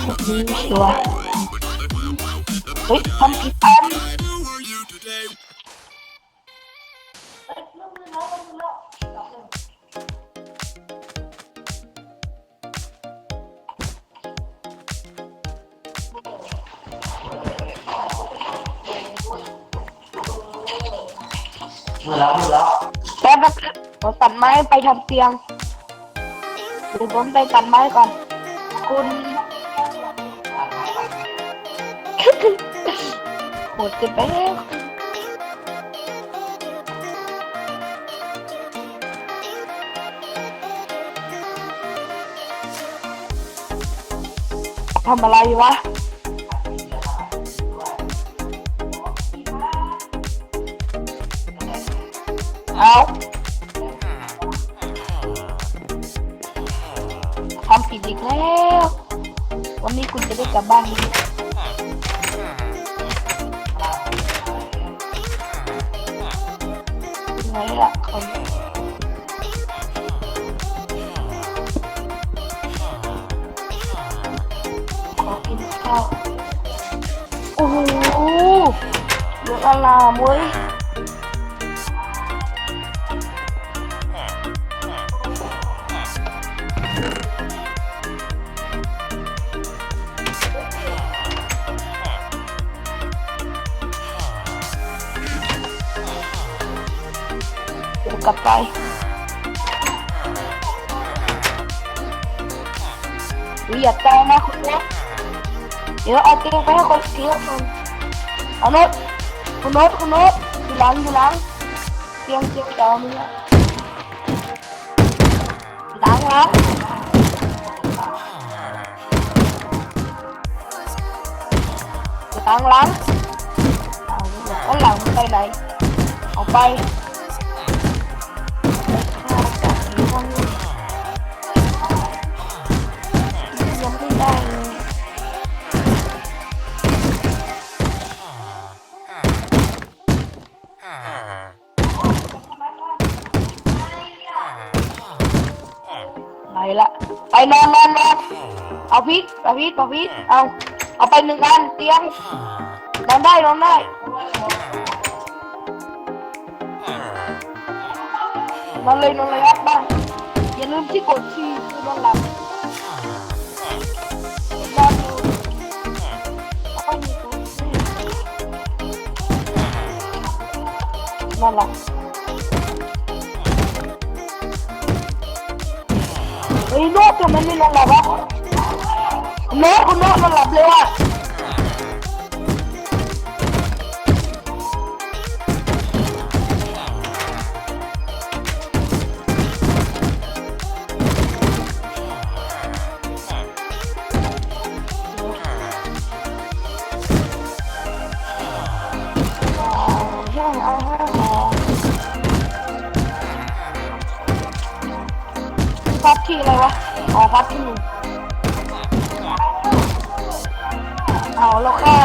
ดีชัวร์เฮ้ยทำผิดอันแป๊บแล้วแป๊บผมตัดไม้ไปทำเตียงเดี๋ยวผมไปตัดไม้ก่อน คุณ โหดเกินไปแล้วทำอะไรวะเอาทำผิดอีกแล้ว วันนี้คุณจะได้กลับบ้านไหมไงล่ะคน ขอกินข้าวโอ้โกลับไป อย่าแตงนะคุณน้ตเดี๋ยวเอาตียงไปให้คนเตียงคนเอาโน้ตคุณโน้ตคุณโน้ตอยู่หลังอยู่หลังเตียงเตียงจอมึงอะหลังหลังหลังหลังเอาหลังมึงไปไหนเอาไป หนละ ไปนอนนอนนอนเอาพริกเอาพริกเอาพริกเอา เอาไปหนึ่งอันเตียงนอนได้นอนได้นอนเลยนอนเลยครับบ้านอย่าลืมที่กดที่คือนอนหลับนอนอยู่แล้วก็มีตัวนั่นแหละเฮ้ยโน้ตทำไมไม่นอนหลับ วะโน้ตคุณโน้ตน พับเลยวะพัดที่อะไรวะ อ๋อพัดที่หนึ่งเอาแล้วแค่